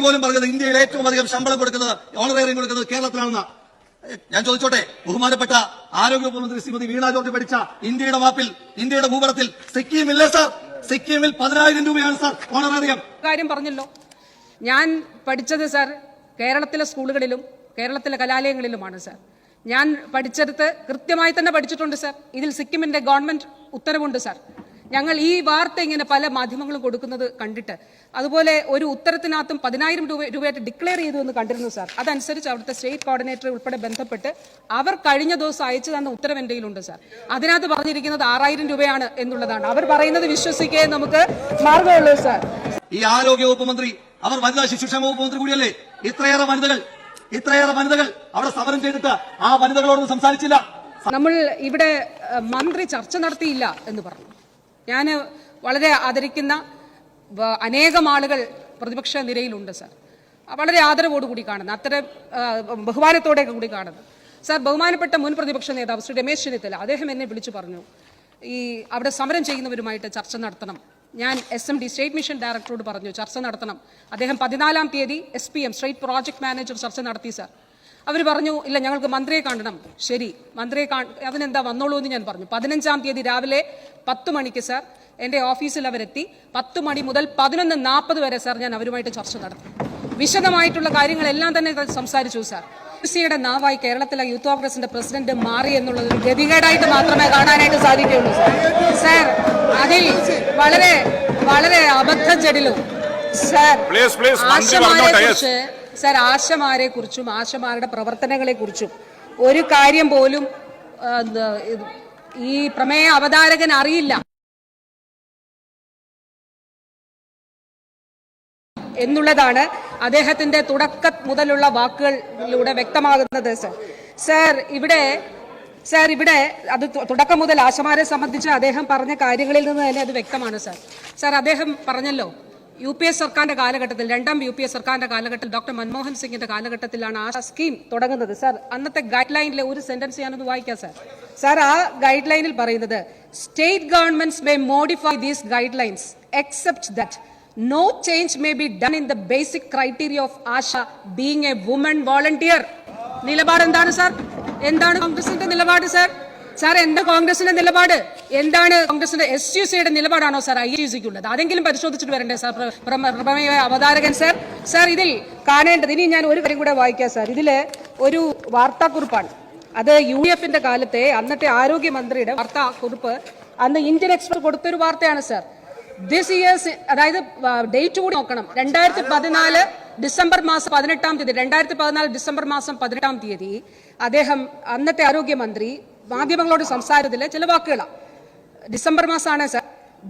മുഖ്യമന്ത്രി പോലും പറഞ്ഞത് ഇന്ത്യയിൽ ഏറ്റവും അധികം ശമ്പളം കൊടുക്കുന്നത് ഓണറേറിയം കൊടുക്കുന്നത് കേരളത്തിലാണെന്ന്. ഞാൻ ചോദിച്ചോട്ടെ ബഹുമാനപ്പെട്ട ആരോഗ്യ മന്ത്രി ശ്രീമതി വീണ ജോർജ് പഠിച്ച ഇന്ത്യയുടെ മാപ്പിൽ ഇന്ത്യയുടെ ഭൂപടത്തിൽ സിക്കിമില്ലേ സാർ. സിക്കിമിൽ പതിനായിരം രൂപയാണ് സാർ ഓണറേറിയം കാര്യം പറഞ്ഞല്ലോ. ഞാൻ പഠിച്ചത് സാർ കേരളത്തിലെ സ്കൂളുകളിലും കേരളത്തിലെ കലാലയങ്ങളിലുമാണ് സാർ. ഞാൻ പഠിച്ചെടുത്ത് കൃത്യമായി തന്നെ പഠിച്ചിട്ടുണ്ട് സാർ. ഇതിൽ സിക്കിമിന്റെ ഗവൺമെന്റ് ഉത്തരവുണ്ട് സാർ. ഞങ്ങൾ ഈ വാർത്ത ഇങ്ങനെ പല മാധ്യമങ്ങളും കൊടുക്കുന്നത് കണ്ടിട്ട് അതുപോലെ ഒരു ഉത്തരത്തിനകത്തും പതിനായിരം രൂപ രൂപയായിട്ട് ഡിക്ലെയർ ചെയ്തു എന്ന് കണ്ടിരുന്നു സാർ അതനുസരിച്ച് അവിടുത്തെ സ്റ്റേറ്റ് കോർഡിനേറ്റർ ഉൾപ്പെടെ ബന്ധപ്പെട്ട് അവർ കഴിഞ്ഞ ദിവസം അയച്ചു തന്ന ഉത്തരവ് എന്റെ കയ്യിലുണ്ട് സാർ അതിനകത്ത് പറഞ്ഞിരിക്കുന്നത് ആറായിരം രൂപയാണ് എന്നുള്ളതാണ്. അവർ പറയുന്നത് വിശ്വസിക്കേ നമുക്ക് മാർഗമുള്ളൂ സാർ ഈ ആരോഗ്യ വകുപ്പ് മന്ത്രി അവർ വനിതാ ശിശുക്ഷേമ വകുപ്പ് മന്ത്രി കൂടിയല്ലേ? ഇത്രയേറെ വനിതകൾ ഇത്രയേറെ വനിതകൾ അവിടെ സമരം ചെയ്തിട്ട് ആ വനിതകളോടൊന്നും സംസാരിച്ചില്ല. നമ്മൾ ഇവിടെ മന്ത്രി ചർച്ച നടത്തിയില്ല എന്ന് പറഞ്ഞു. ഞാൻ വളരെ ആദരിക്കുന്ന അനേകം ആളുകൾ പ്രതിപക്ഷ നിരയിലുണ്ട് സാർ. വളരെ ആദരവോടുകൂടി കാണുന്നത് അത്തരം ഏഹ്, ബഹുമാനത്തോടെ കൂടി കാണുന്നത് സാർ ബഹുമാനപ്പെട്ട മുൻ പ്രതിപക്ഷ നേതാവ് ശ്രീ രമേശ് ചെന്നിത്തല അദ്ദേഹം എന്നെ വിളിച്ചു പറഞ്ഞു ഈ അവിടെ സമരം ചെയ്യുന്നവരുമായിട്ട് ചർച്ച നടത്തണം. ഞാൻ S M D state mission ഡയറക്ടറോട് പറഞ്ഞു ചർച്ച നടത്തണം. അദ്ദേഹം പതിനാലാം തീയതി S P M state project manager ചർച്ച നടത്തി സാർ. അവർ പറഞ്ഞു ഇല്ല ഞങ്ങൾക്ക് മന്ത്രിയെ കാണണം. ശരി മന്ത്രിയെ കാ അതിനെന്താ വന്നോളൂ എന്ന് ഞാൻ പറഞ്ഞു. പതിനഞ്ചാം തീയതി രാവിലെ പത്ത് മണിക്ക് സർ എന്റെ ഓഫീസിൽ അവരെത്തി. പത്ത് മണി മുതൽ പതിനൊന്ന് നാൽപ്പത് വരെ സാർ ഞാൻ അവരുമായിട്ട് ചർച്ച നടത്തി. വിശദമായിട്ടുള്ള കാര്യങ്ങളെല്ലാം തന്നെ സംസാരിച്ചു സാർ. സിയുടെ നാവായി കേരളത്തിലെ യൂത്ത് കോൺഗ്രസിന്റെ പ്രസിഡന്റ് മാറി എന്നുള്ളത് ഒരു ഗതികേടായിട്ട് മാത്രമേ കാണാനായിട്ട് സാധിക്കുകയുള്ളൂ സർ. സർ അതിൽ വളരെ വളരെ അബദ്ധജടിലും സാർ സർ ആശമാരെ കുറിച്ച് സാർ ആശമാരെ കുറിച്ചും ആശമാരുടെ പ്രവർത്തനങ്ങളെ കുറിച്ചും ഒരു കാര്യം പോലും ഈ പ്രമേയ അവതാരകൻ അറിയില്ല. എന്നുള്ളതാണ് അദ്ദേഹത്തിന്റെ തുടക്ക മുതലുള്ള വാക്കുകളിലൂടെ വ്യക്തമാകുന്നത് സർ. സർ ഇവിടെ സർ ഇവിടെ അത് തുടക്കം മുതൽ ആശമാരെ സംബന്ധിച്ച് അദ്ദേഹം പറഞ്ഞ കാര്യങ്ങളിൽ നിന്ന് തന്നെ അത് വ്യക്തമാണ് സർ. സർ അദ്ദേഹം പറഞ്ഞല്ലോ. യു പി എസ് സർക്കാരിന്റെ കാലഘട്ടത്തിൽ രണ്ടാം യു പി എസ് സർക്കാരിന്റെ കാലഘട്ടത്തിൽ ഡോക്ടർ മൻമോഹൻ സിംഗിന്റെ കാലഘട്ടത്തിലാണ് ആ സ്കീം തുടങ്ങുന്നത്. സാർ അന്നത്തെ ഗൈഡ് ലൈനിലെ ഒരു സെന്റൻസ് ഞാനൊന്ന് വായിക്കാം സാർ. സാർ ആ ഗൈഡ് ലൈനിൽ പറയുന്നത് state governments may modify these guidelines except that no change may be done in the basic criteria of ASHA being a woman volunteer നിലപാട് എന്താണ് സാർ? എന്താണ് കോൺഗ്രസിന്റെ നിലപാട് സാർ? സാർ എന്താ കോൺഗ്രസിന്റെ നിലപാട്? എന്താണ് കോൺഗ്രസിന്റെ എസ് യു സിയുടെ നിലപാടാണോ സാർ ഐ യു സിക്കുള്ളത് അതെങ്കിലും പരിശോധിച്ചിട്ട് വരണ്ടേ സാർ പ്ര- പ്രമ- പ്രമേയ അവതാരകൻ സാർ? സാർ ഇതിൽ കാണേണ്ടത് ഇനി ഞാൻ ഒരു കാര്യം കൂടെ വായിക്കാം സാർ. ഇതിൽ ഒരു വാർത്താക്കുറിപ്പാണ്. അത് യു എഫിന്റെ കാലത്തെ അന്നത്തെ ആരോഗ്യമന്ത്രിയുടെ വാർത്താക്കുറിപ്പ് അന്ന് ഇന്ത്യൻ എക്സ്പ്രസ് കൊടുത്തൊരു വാർത്തയാണ് സാർ. ദിസ് ഇയേഴ്സ് അതായത് ഡേറ്റ് കൂടി നോക്കണം. രണ്ടായിരത്തി പതിനാല് ഡിസംബർ മാസം പതിനെട്ടാം തീയതി രണ്ടായിരത്തി പതിനാല് ഡിസംബർ മാസം പതിനെട്ടാം തീയതി അദ്ദേഹം അന്നത്തെ ആരോഗ്യമന്ത്രി മാധ്യമങ്ങളോട് സംസാരത്തിലെ ചില വാക്കുകളാണ് ഡിസംബർ മാസമാണ് sir.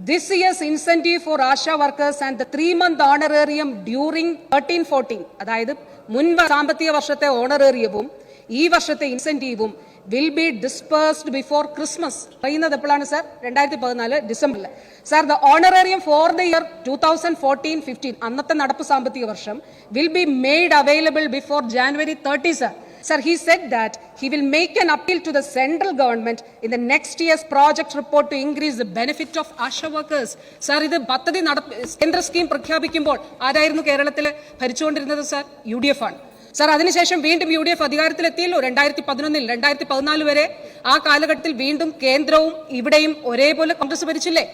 This year's incentive for ASHA workers and the three month honorarium during thirteen fourteen അതായത് മുൻ സാമ്പത്തിക വർഷത്തെ ഓണറേറിയവും ഈ വർഷത്തെ ഇൻസെന്റീവും will be dispersed before Christmas പറയുന്നത് എപ്പോഴാണ് സർ? രണ്ടായിരത്തി പതിനാല് ഡിസംബറിൽ sir the honorarium for the year two thousand fourteen fifteen അന്നത്തെ നടപ്പ് സാമ്പത്തിക വർഷം will be made available before January thirty sir Sir, he said that he will make an appeal to the central government in the next year's project report to increase the benefit of ASHA workers. Sir, ഇത് പദ്ധതി നടപ്പ് കേന്ദ്ര scheme പ്രഖ്യാപിക്കുമ്പോൾ ആരായിരുന്നു കേരളത്തിൽ ഭരിച്ചുകൊണ്ടിരുന്നത് sir U D F ആണ്. Sir അതിനുശേഷം വീണ്ടും യു ഡി എഫ് അധികാരത്തിലെത്തിയല്ലോ രണ്ടായിരത്തി പതിനൊന്നിൽ രണ്ടായിരത്തി പതിനാല് വരെ. ആ കാലഘട്ടത്തിൽ വീണ്ടും കേന്ദ്രവും ഇവിടെയും ഒരേപോലെ കോൺഗ്രസ് ഭരിച്ചില്ലേ?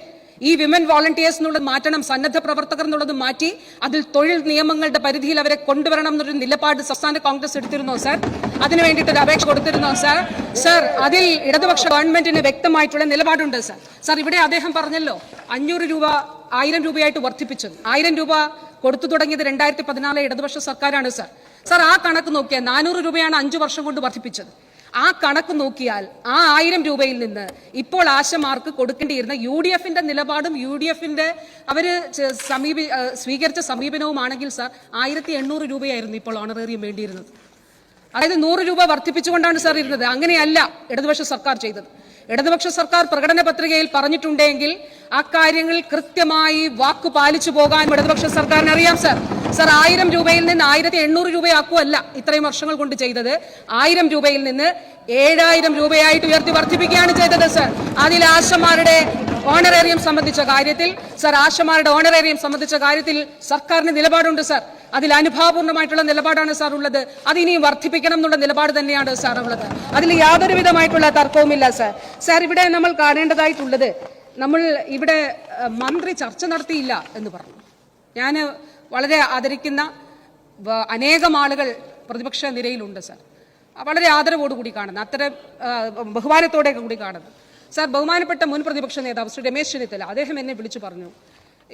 ഈ വിമൻ വോളണ്ടിയേഴ്സ് എന്നുള്ളത് മാറ്റണം സന്നദ്ധ പ്രവർത്തകർ എന്നുള്ളത് മാറ്റി അതിൽ തൊഴിൽ നിയമങ്ങളുടെ പരിധിയിൽ അവരെ കൊണ്ടുവരണം എന്നൊരു നിലപാട് സംസ്ഥാന കോൺഗ്രസ് എടുത്തിരുന്നോ സർ അതിനു വേണ്ടിയിട്ട് ഒരു അപേക്ഷ കൊടുത്തിരുന്നോ സർ സർ അതിൽ ഇടതുപക്ഷ ഗവൺമെന്റിന് വ്യക്തമായിട്ടുള്ള നിലപാടുണ്ട് സർ സർ ഇവിടെ അദ്ദേഹം പറഞ്ഞല്ലോ അഞ്ഞൂറ് രൂപ ആയിരം രൂപയായിട്ട് വർദ്ധിപ്പിച്ചത്. ആയിരം രൂപ കൊടുത്തു തുടങ്ങിയത് രണ്ടായിരത്തി പതിനാല് ഇടതുപക്ഷ സർക്കാരാണ് സർ സാർ ആ കണക്ക് നോക്കിയാൽ നാനൂറ് രൂപയാണ് അഞ്ചു വർഷം കൊണ്ട് വർദ്ധിപ്പിച്ചത്. ആ കണക്ക് നോക്കിയാൽ ആ ആയിരം രൂപയിൽ നിന്ന് ഇപ്പോൾ ആശമാർക്ക് കൊടുക്കേണ്ടിയിരുന്ന യു ഡി എഫിന്റെ നിലപാടും യു ഡി എഫിന്റെ അവർ സമീപ സ്വീകരിച്ച സമീപനവുമാണെങ്കിൽ സാർ ആയിരത്തി എണ്ണൂറ് രൂപയായിരുന്നു ഇപ്പോൾ ഓണറേറിയം വേണ്ടിയിരുന്നത്. അതായത് നൂറ് രൂപ വർദ്ധിപ്പിച്ചുകൊണ്ടാണ് സാർ ഇരുന്നത്. അങ്ങനെയല്ല ഇടതുപക്ഷ സർക്കാർ ചെയ്തത്. ഇടതുപക്ഷ സർക്കാർ പ്രകടന പത്രികയിൽ പറഞ്ഞിട്ടുണ്ടെങ്കിൽ ആ കാര്യങ്ങൾ കൃത്യമായി വാക്കു പാലിച്ചു പോകാൻ ഇടതുപക്ഷ സർക്കാരിന് അറിയാം സാർ. സാർ ആയിരം രൂപയിൽ നിന്ന് ആയിരത്തി എണ്ണൂറ് രൂപയാക്കുമല്ല ഇത്രയും വർഷങ്ങൾ കൊണ്ട് ചെയ്തത്. ആയിരം രൂപയിൽ നിന്ന് ഏഴായിരം രൂപയായിട്ട് ഉയർത്തി വർദ്ധിപ്പിക്കുകയാണ് ചെയ്തത് സർ. അതിൽ ആശമാരുടെ ഓണറേറിയം സംബന്ധിച്ച കാര്യത്തിൽ സർ ആശമാരുടെ ഓണറേറിയം സംബന്ധിച്ച കാര്യത്തിൽ സർക്കാരിന് നിലപാടുണ്ട് സർ. അതിൽ അനുഭാവപൂർണമായിട്ടുള്ള നിലപാടാണ് സാർ ഉള്ളത്. അത് ഇനിയും വർദ്ധിപ്പിക്കണം എന്നുള്ള നിലപാട് തന്നെയാണ് സാർ ഉള്ളത്. അതിൽ യാതൊരു വിധമായിട്ടുള്ള തർക്കവുമില്ല സാർ. സാർ ഇവിടെ നമ്മൾ കാണേണ്ടതായിട്ടുള്ളത് നമ്മൾ ഇവിടെ മന്ത്രി ചർച്ച നടത്തിയില്ല എന്ന് പറഞ്ഞു. ഞാൻ വളരെ ആദരിക്കുന്ന അനേകം ആളുകൾ പ്രതിപക്ഷ നിരയിലുണ്ട് സാർ. വളരെ ആദരവോടുകൂടി കാണുന്നു. അത്തരം ബഹുമാനത്തോടെ കൂടി കാണുന്നു. സാർ ബഹുമാനപ്പെട്ട മുൻ പ്രതിപക്ഷ നേതാവ് ശ്രീ രമേശ് ചെന്നിത്തല അദ്ദേഹം എന്നെ വിളിച്ചു പറഞ്ഞു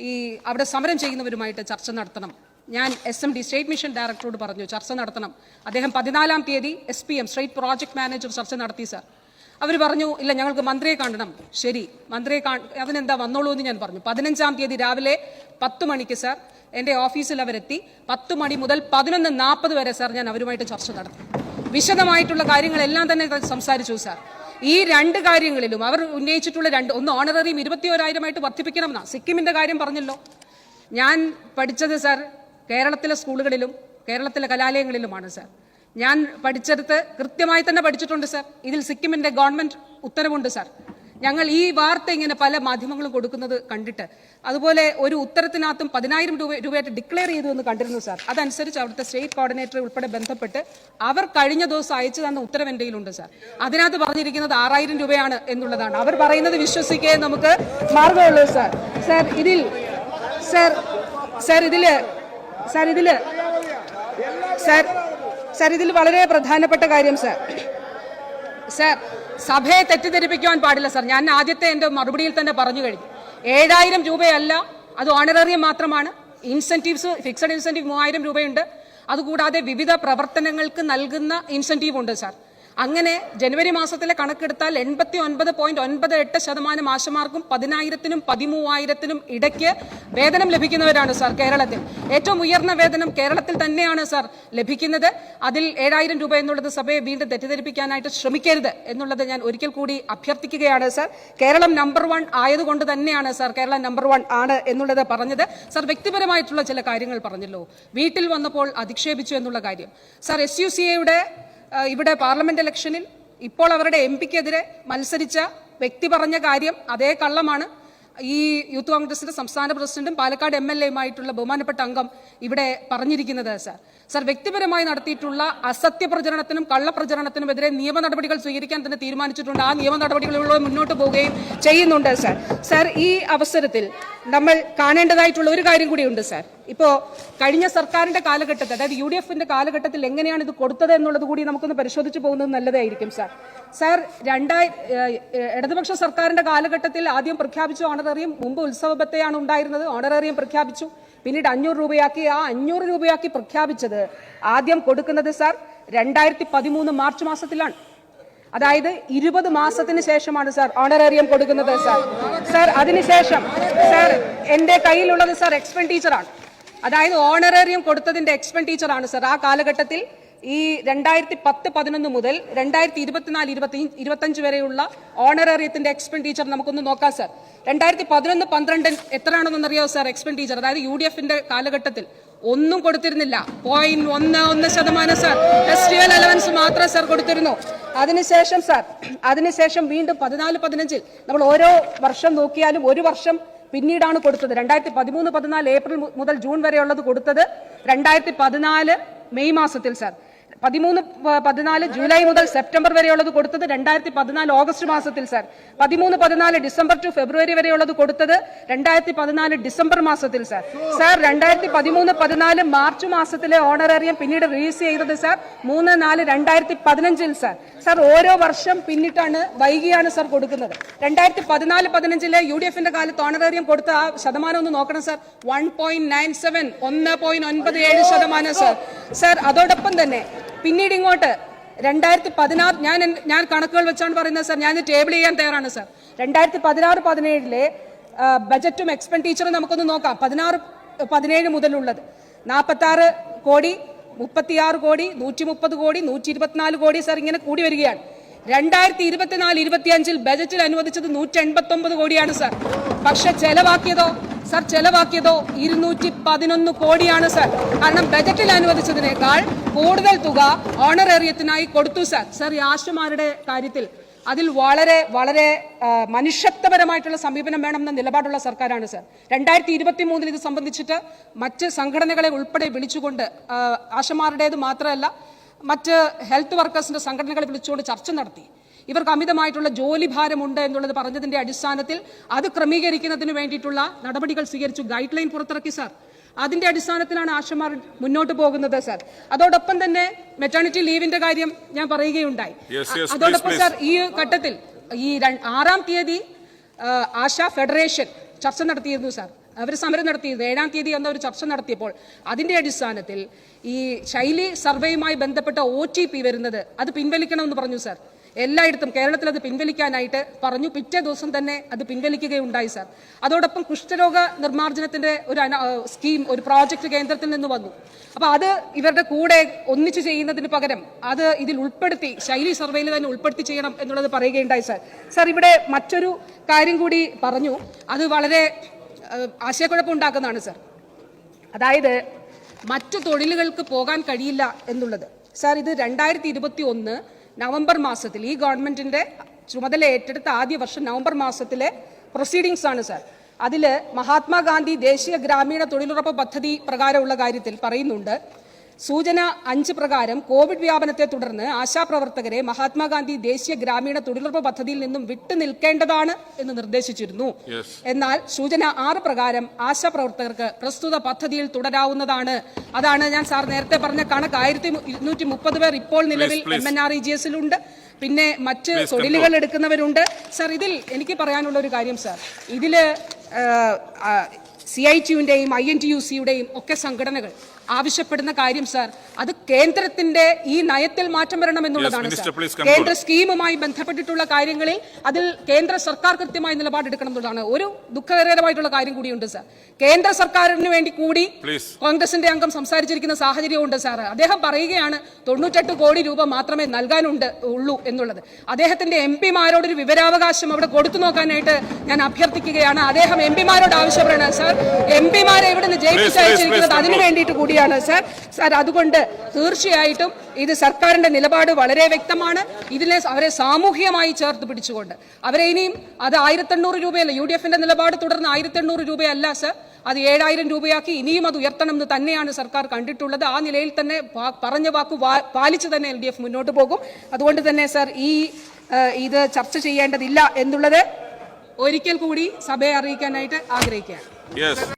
ഈ അവിടെ സമരം ചെയ്യുന്നവരുമായിട്ട് ചർച്ച നടത്തണം. ഞാൻ S M D state mission ഡയറക്ടറോട് പറഞ്ഞു ചർച്ച നടത്തണം. അദ്ദേഹം പതിനാലാം തീയതി S P M state project manager ചർച്ച നടത്തി സാർ. അവർ പറഞ്ഞു ഇല്ല ഞങ്ങൾക്ക് മന്ത്രിയെ കാണണം. ശരി മന്ത്രിയെ കാ അതിനെന്താ വന്നോളൂ എന്ന് ഞാൻ പറഞ്ഞു. പതിനഞ്ചാം തീയതി രാവിലെ പത്ത് മണിക്ക് സാർ എന്റെ ഓഫീസിൽ അവരെത്തി. പത്ത് മണി മുതൽ പതിനൊന്ന് നാൽപ്പത് വരെ സാർ ഞാൻ അവരുമായിട്ട് ചർച്ച നടത്തി. വിശദമായിട്ടുള്ള കാര്യങ്ങളെല്ലാം തന്നെ സംസാരിച്ചു സാർ. ഈ രണ്ട് കാര്യങ്ങളിലും അവർ ഉന്നയിച്ചിട്ടുള്ള രണ്ട് ഒന്ന് ഓണററിയും ഇരുപത്തിയോരായിരമായിട്ട് വർദ്ധിപ്പിക്കണം വർദ്ധിപ്പിക്കണമെന്നാണ് സിക്കിമിന്റെ കാര്യം പറഞ്ഞല്ലോ. ഞാൻ പഠിച്ചത് സാർ കേരളത്തിലെ സ്കൂളുകളിലും കേരളത്തിലെ കലാലയങ്ങളിലുമാണ് സാർ. ഞാൻ പഠിച്ചെടുത്ത് കൃത്യമായി തന്നെ പഠിച്ചിട്ടുണ്ട് സാർ. ഇതിൽ സിക്കിമിന്റെ ഗവൺമെന്റ് ഉത്തരവുണ്ട് സാർ. ഞങ്ങൾ ഈ വാർത്ത ഇങ്ങനെ പല മാധ്യമങ്ങളും കൊടുക്കുന്നത് കണ്ടിട്ട് അതുപോലെ ഒരു ഉത്തരത്തിനകത്തും പതിനായിരം രൂപ രൂപയായിട്ട് ഡിക്ലെയർ ചെയ്തു എന്ന് കണ്ടിരുന്നു സാർ അതനുസരിച്ച് അവിടുത്തെ സ്റ്റേറ്റ് കോർഡിനേറ്റർ ഉൾപ്പെടെ ബന്ധപ്പെട്ട് അവർ കഴിഞ്ഞ ദിവസം അയച്ചു തന്ന ഉത്തരവ് കയ്യിലുണ്ട് സാർ അതിനകത്ത് പറഞ്ഞിരിക്കുന്നത് ആറായിരം രൂപയാണ് എന്നുള്ളതാണ്. അവർ പറയുന്നത് വിശ്വസിക്കേ നമുക്ക് മാർഗമുള്ളൂ സാർ സാർ ഇതിൽ സാർ സാർ ഇതിൽ സാർ ഇതിൽ സാർ സാർ ഇതിൽ വളരെ പ്രധാനപ്പെട്ട കാര്യം സാർ സാർ സഭയെ തെറ്റിദ്ധരിപ്പിക്കുവാൻ പാടില്ല സാർ. ഞാൻ ആദ്യത്തെ എന്റെ മറുപടിയിൽ തന്നെ പറഞ്ഞു കഴിഞ്ഞു. ഏഴായിരം രൂപയല്ല അത് ഓണറേറിയം മാത്രമാണ്. ഇൻസെന്റീവ്സ് ഫിക്സഡ് ഇൻസെന്റീവ് മൂവായിരം രൂപയുണ്ട്. അതുകൂടാതെ വിവിധ പ്രവർത്തനങ്ങൾക്ക് നൽകുന്ന ഇൻസെന്റീവ് ഉണ്ട് സാർ. അങ്ങനെ ജനുവരി മാസത്തിലെ കണക്കെടുത്താൽ എൺപത്തി ഒൻപത് പോയിന്റ് ഒൻപത് എട്ട് ശതമാനം ആശമാർക്കും പതിനായിരത്തിനും പതിമൂവായിരത്തിനും ഇടയ്ക്ക് വേതനം ലഭിക്കുന്നവരാണ് സാർ കേരളത്തിൽ. ഏറ്റവും ഉയർന്ന വേതനം കേരളത്തിൽ തന്നെയാണ് സാർ ലഭിക്കുന്നത്. അതിൽ ഏഴായിരം രൂപ എന്നുള്ളത് സഭയെ വീണ്ടും തെറ്റിദ്ധരിപ്പിക്കാനായിട്ട് ശ്രമിക്കരുത് എന്നുള്ളത് ഞാൻ ഒരിക്കൽ കൂടി അഭ്യർത്ഥിക്കുകയാണ് സാർ. കേരളം നമ്പർ വൺ ആയതുകൊണ്ട് തന്നെയാണ് സാർ കേരളം നമ്പർ വൺ ആണ് എന്നുള്ളത് പറഞ്ഞത്. സാർ വ്യക്തിപരമായിട്ടുള്ള ചില കാര്യങ്ങൾ പറഞ്ഞല്ലോ. വീട്ടിൽ വന്നപ്പോൾ അധിക്ഷേപിച്ചു എന്നുള്ള കാര്യം. സാർ എസ് യു സി എയുടെ ഇവിടെ പാർലമെന്റ് ഇലക്ഷനിൽ ഇപ്പോൾ അവരുടെ എം പിക്കെതിരെ മത്സരിച്ച വ്യക്തി പറഞ്ഞ കാര്യം അതേ കള്ളമാണ്. ഈ യൂത്ത് കോൺഗ്രസിന്റെ സംസ്ഥാന പ്രസിഡന്റും പാലക്കാട് എം എൽ എയുമായിട്ടുള്ള ബഹുമാനപ്പെട്ട അംഗം ഇവിടെ പറഞ്ഞിരിക്കുന്നത് സാർ. സാർ വ്യക്തിപരമായി നടത്തിയിട്ടുള്ള അസത്യ പ്രചരണത്തിനും കള്ളപ്രചരണത്തിനുമെതിരെ നിയമ നടപടികൾ സ്വീകരിക്കാൻ തന്നെ തീരുമാനിച്ചിട്ടുണ്ട്. ആ നിയമ നടപടികളിലൂടെ മുന്നോട്ട് പോവുകയും ചെയ്യുന്നുണ്ട് സർ. സർ ഈ അവസരത്തിൽ നമ്മൾ കാണേണ്ടതായിട്ടുള്ള ഒരു കാര്യം കൂടിയുണ്ട് സർ. ഇപ്പോൾ കഴിഞ്ഞ സർക്കാരിന്റെ കാലഘട്ടത്തിൽ അതായത് യു ഡി എഫിന്റെ കാലഘട്ടത്തിൽ എങ്ങനെയാണ് ഇത് കൊടുത്തത് എന്നുള്ളത് കൂടി നമുക്കൊന്ന് പരിശോധിച്ച് പോകുന്നത് നല്ലതായിരിക്കും സാർ. സാർ രണ്ടായി ഇടതുപക്ഷ സർക്കാരിന്റെ കാലഘട്ടത്തിൽ ആദ്യം പ്രഖ്യാപിച്ചു ഓണറേറിയം മുമ്പ് ഉത്സവബത്തെയാണ് ഉണ്ടായിരുന്നത്. ഓണറേറിയം പ്രഖ്യാപിച്ചു. പിന്നീട് അഞ്ഞൂറ് രൂപയാക്കി ആ അഞ്ഞൂറ് രൂപയാക്കി പ്രഖ്യാപിച്ചത് ആദ്യം കൊടുക്കുന്നത് സാർ രണ്ടായിരത്തി പതിമൂന്ന് മാർച്ച് മാസത്തിലാണ്. അതായത് ഇരുപത് മാസത്തിന് ശേഷമാണ് സാർ ഓണറേറിയം കൊടുക്കുന്നത് സാർ. സാർ അതിനുശേഷം സാർ എന്റെ കയ്യിലുള്ളത് സാർ എക്സ്പെൻഡിച്ചറാണ് അതായത് ഓണറേറിയം കൊടുത്തതിന്റെ എക്സ്പെൻഡിച്ചറാണ് സാർ. ആ കാലഘട്ടത്തിൽ ഈ രണ്ടായിരത്തി പത്ത് പതിനൊന്ന് മുതൽ രണ്ടായിരത്തി ഇരുപത്തിനാല് ഇരുപത്തി ഇരുപത്തഞ്ച് വരെയുള്ള ഓണറേറിയത്തിന്റെ എക്സ്പെൻഡിച്ചർ നമുക്കൊന്ന് നോക്കാം സാർ. രണ്ടായിരത്തി പതിനൊന്ന് പന്ത്രണ്ട് എത്രയാണെന്നറിയോ സാർ എക്സ്പെൻഡിച്ചർ? അതായത് യു ഡി എഫിന്റെ കാലഘട്ടത്തിൽ ഒന്നും കൊടുത്തിരുന്നില്ല. പോയിന്റ് ഒന്ന് ഒന്ന് ശതമാനം സാർ. ഫെസ്റ്റിവൽ അലവൻസ് മാത്രം സാർ കൊടുത്തിരുന്നു. അതിനുശേഷം സാർ അതിനുശേഷം വീണ്ടും പതിനാല് പതിനഞ്ചിൽ നമ്മൾ ഓരോ വർഷം നോക്കിയാലും ഒരു വർഷം പിന്നീടാണ് കൊടുത്തത്. രണ്ടായിരത്തി പതിമൂന്ന് പതിനാല് ഏപ്രിൽ മുതൽ ജൂൺ വരെയുള്ളത് കൊടുത്തത് രണ്ടായിരത്തി പതിനാല് മെയ് മാസത്തിൽ സാർ. പതിമൂന്ന് പതിനാല് ജൂലൈ മുതൽ സെപ്റ്റംബർ വരെയുള്ളത് കൊടുത്തത് രണ്ടായിരത്തി പതിനാല് ഓഗസ്റ്റ് മാസത്തിൽ സാർ. പതിമൂന്ന് പതിനാല് ഡിസംബർ ടു ഫെബ്രുവരി വരെയുള്ളത് കൊടുത്തത് രണ്ടായിരത്തി പതിനാല് ഡിസംബർ മാസത്തിൽ സാർ. സാർ രണ്ടായിരത്തി പതിമൂന്ന് പതിനാല് മാർച്ച് മാസത്തിലെ ഓണറേറിയം പിന്നീട് റിലീസ് ചെയ്തത് സാർ മൂന്ന് നാല് രണ്ടായിരത്തി പതിനഞ്ചിൽ സാർ. സാർ ഓരോ വർഷം പിന്നിട്ടാണ് വൈകിയാണ് സാർ കൊടുക്കുന്നത്. രണ്ടായിരത്തി പതിനാല് പതിനഞ്ചിലെ യു ഡി എഫിന്റെ കാലത്ത് ഓണറേറിയം കൊടുത്ത ആ ശതമാനം ഒന്ന് നോക്കണം sir. One point nine seven ഒന്ന് പോയിന്റ് ഒൻപത് ഏഴ് ശതമാനം സാർ. സാർ അതോടൊപ്പം തന്നെ പിന്നീട് ഇങ്ങോട്ട് രണ്ടായിരത്തി പതിനാറ് ഞാൻ ഞാൻ കണക്കുകൾ വെച്ചാണ് പറയുന്നത് സാർ. ഞാൻ ടേബിൾ ചെയ്യാൻ തയ്യാറാണ് സാർ. രണ്ടായിരത്തി പതിനാറ് പതിനേഴിലെ ബജറ്റും എക്സ്പെൻഡിച്ചറും നമുക്കൊന്ന് നോക്കാം. പതിനാറ് പതിനേഴ് മുതലുള്ളത്. നാൽപ്പത്തി ആറ് കോടി മുപ്പത്തിയാറ് കോടി നൂറ്റി മുപ്പത് കോടി നൂറ്റി ഇരുപത്തിനാല് കോടി സാർ ഇങ്ങനെ കൂടി വരികയാണ്. രണ്ടായിരത്തി ഇരുപത്തിനാല് ഇരുപത്തിയഞ്ചിൽ ബജറ്റിൽ അനുവദിച്ചത് നൂറ്റി എൺപത്തി ഒമ്പത് കോടിയാണ് സാർ. പക്ഷെ ചെലവാക്കിയതോ സാർ ചെലവാക്കിയതോ ഇരുന്നൂറ്റി പതിനൊന്ന് കോടിയാണ് സാർ. കാരണം ബജറ്റിൽ അനുവദിച്ചതിനേക്കാൾ കൂടുതൽ തുക ഓണറേറിയത്തിനായി കൊടുത്തു സാർ. സാർ ആശുമാരുടെ കാര്യത്തിൽ അതിൽ വളരെ വളരെ മനുഷ്യത്വപരമായിട്ടുള്ള സമീപനം വേണമെന്ന നിലപാടുള്ള സർക്കാരാണ് സർ. രണ്ടായിരത്തി ഇരുപത്തി മൂന്നിൽ ഇത് സംബന്ധിച്ചിട്ട് മറ്റ് സംഘടനകളെ ഉൾപ്പെടെ വിളിച്ചുകൊണ്ട് ആശമാരുടേത് മാത്രമല്ല മറ്റ് ഹെൽത്ത് വർക്കേഴ്സിന്റെ സംഘടനകളെ വിളിച്ചുകൊണ്ട് ചർച്ച നടത്തി. ഇവർക്ക് അമിതമായിട്ടുള്ള ജോലി ഭാരമുണ്ട് എന്നുള്ളത് പറഞ്ഞതിന്റെ അടിസ്ഥാനത്തിൽ അത് ക്രമീകരിക്കുന്നതിന് വേണ്ടിയിട്ടുള്ള നടപടികൾ സ്വീകരിച്ചു. ഗൈഡ് ലൈൻ പുറത്തിറക്കി സർ. അതിന്റെ അടിസ്ഥാനത്തിലാണ് ആശമാർ മുന്നോട്ട് പോകുന്നത് സർ. അതോടൊപ്പം തന്നെ മെറ്റേണിറ്റി ലീവിന്റെ കാര്യം ഞാൻ പറയുകയുണ്ടായി. അതോടൊപ്പം സർ ഈ ഘട്ടത്തിൽ ഈ ആറാം തീയതി ആശ ഫെഡറേഷൻ ചർച്ച നടത്തിയിരുന്നു സർ. അവർ സമരം നടത്തിയിരുന്നു. ഏഴാം തീയതി എന്ന ഒരു ചർച്ച നടത്തിയപ്പോൾ അതിന്റെ അടിസ്ഥാനത്തിൽ ഈ ശൈലി സർവേയുമായി ബന്ധപ്പെട്ട ഒ ടി പി വരുന്നത് അത് പിൻവലിക്കണമെന്ന് പറഞ്ഞു സാർ. എല്ലായിടത്തും കേരളത്തിൽ അത് പിൻവലിക്കാനായിട്ട് പറഞ്ഞു. പിറ്റേ ദിവസം തന്നെ അത് പിൻവലിക്കുകയുണ്ടായി സാർ. അതോടൊപ്പം കുഷ്ഠരോഗ നിർമ്മാർജനത്തിന്റെ ഒരു സ്കീം ഒരു പ്രോജക്റ്റ് കേന്ദ്രത്തിൽ നിന്ന് വന്നു. അപ്പോൾ അത് ഇവരുടെ കൂടെ ഒന്നിച്ചു ചെയ്യുന്നതിന് പകരം അത് ഇതിൽ ഉൾപ്പെടുത്തി ശൈലി സർവേയിൽ തന്നെ ഉൾപ്പെടുത്തി ചെയ്യണം എന്നുള്ളത് പറയുകയുണ്ടായി സാർ. സാർ ഇവിടെ മറ്റൊരു കാര്യം കൂടി പറഞ്ഞു. അത് വളരെ ആശയക്കുഴപ്പമുണ്ടാക്കുന്നതാണ് സാർ. അതായത് മറ്റു തൊഴിലുകൾക്ക് പോകാൻ കഴിയില്ല എന്നുള്ളത്. സാർ ഇത് രണ്ടായിരത്തി ഇരുപത്തി ഒന്ന് നവംബർ മാസത്തിൽ ഈ ഗവൺമെന്റിന്റെ ചുമതല ഏറ്റെടുത്ത ആദ്യ വർഷം നവംബർ മാസത്തിലെ പ്രൊസീഡിങ്സ് ആണ് സാർ അതിൽ മഹാത്മാഗാന്ധി ദേശീയ ഗ്രാമീണ തൊഴിലുറപ്പ് പദ്ധതി പ്രകാരമുള്ള കാര്യത്തിൽ പറയുന്നുണ്ട്. സൂചന അഞ്ച് പ്രകാരം കോവിഡ് വ്യാപനത്തെ തുടർന്ന് ആശാപ്രവർത്തകരെ മഹാത്മാഗാന്ധി ദേശീയ ഗ്രാമീണ തൊഴിലുറപ്പ് പദ്ധതിയിൽ നിന്നും വിട്ടു നിൽക്കേണ്ടതാണ് എന്ന് നിർദ്ദേശിച്ചിരുന്നു. എന്നാൽ സൂചന ആറ് പ്രകാരം ആശാപ്രവർത്തകർക്ക് പ്രസ്തുത പദ്ധതിയിൽ തുടരാവുന്നതാണ്. അതാണ് ഞാൻ സാർ നേരത്തെ പറഞ്ഞ കണക്ക്. ആയിരത്തി ഇരുന്നൂറ്റി മുപ്പത് പേർ ഇപ്പോൾ നിലവിൽ M N R E G എസിലുണ്ട്. പിന്നെ മറ്റ് തൊഴിലുകൾ എടുക്കുന്നവരുണ്ട്. സാർ ഇതിൽ എനിക്ക് പറയാനുള്ള ഒരു കാര്യം സാർ. ഇതിൽ സി ഐ ടിയുടെയും ഐ എൻ ടി യു സിയുടെയും ഒക്കെ സംഘടനകൾ ആവശ്യപ്പെടുന്ന കാര്യം സാർ. അത് കേന്ദ്രത്തിന്റെ ഈ നയത്തിൽ മാറ്റം വരണം എന്നുള്ളതാണ്. കേന്ദ്ര സ്കീമുമായി ബന്ധപ്പെട്ടിട്ടുള്ള കാര്യങ്ങളിൽ അതിൽ കേന്ദ്ര സർക്കാർ കൃത്യമായി നിലപാടെടുക്കണം എന്നുള്ളതാണ്. ഒരു ദുഃഖകരമായിട്ടുള്ള കാര്യം കൂടിയുണ്ട് സാർ കേന്ദ്ര സർക്കാരിന് വേണ്ടി കൂടി കോൺഗ്രസിന്റെ അംഗം സംസാരിച്ചിരിക്കുന്ന സാഹചര്യമുണ്ട് സാർ അദ്ദേഹം പറയുകയാണ് തൊണ്ണൂറ്റെട്ട് കോടി രൂപ മാത്രമേ നൽകാനുണ്ട് ഉള്ളൂ എന്നുള്ളത്. അദ്ദേഹത്തിന്റെ എം പിമാരോടൊരു വിവരാവകാശം അവിടെ കൊടുത്തു നോക്കാനായിട്ട് ഞാൻ അഭ്യർത്ഥിക്കുകയാണ്. അദ്ദേഹം എം പിമാരോട് ആവശ്യപ്പെടുന്നത് സാർ എം പിമാരെ ഇവിടെ നിന്ന് Please, please, ജയിപ്പിച്ചയച്ചിരിക്കുന്നത് അതിനു വേണ്ടിയിട്ട് കൂടിയാണ് സാർ സാർ അതുകൊണ്ട് തീർച്ചയായിട്ടും ഇത് സർക്കാരിന്റെ നിലപാട് വളരെ വ്യക്തമാണ്. ഇതിനെ അവരെ സാമൂഹികമായി ചേർത്ത് പിടിച്ചുകൊണ്ട്. അവരെ ഇനിയും അത് ആയിരത്തെണ്ണൂറ് രൂപയല്ല യു ഡി എഫിന്റെ നിലപാട് തുടർന്ന് ആയിരത്തെണ്ണൂറ് രൂപയല്ല സർ. അത് ഏഴായിരം രൂപയാക്കി ഇനിയും അത് ഉയർത്തണം എന്ന് തന്നെയാണ് സർക്കാർ കണ്ടിട്ടുള്ളത്. ആ നിലയിൽ തന്നെ പറഞ്ഞ വാക്ക് പാലിച്ചു തന്നെ എൽ ഡി എഫ് മുന്നോട്ട് പോകും. അതുകൊണ്ട് തന്നെ സർ ഈ ഇത് ചർച്ച ചെയ്യേണ്ടതില്ല എന്നുള്ളത് ഒരിക്കൽ കൂടി സഭയെ അറിയിക്കാനായിട്ട് ആഗ്രഹിക്കുകയാണ്.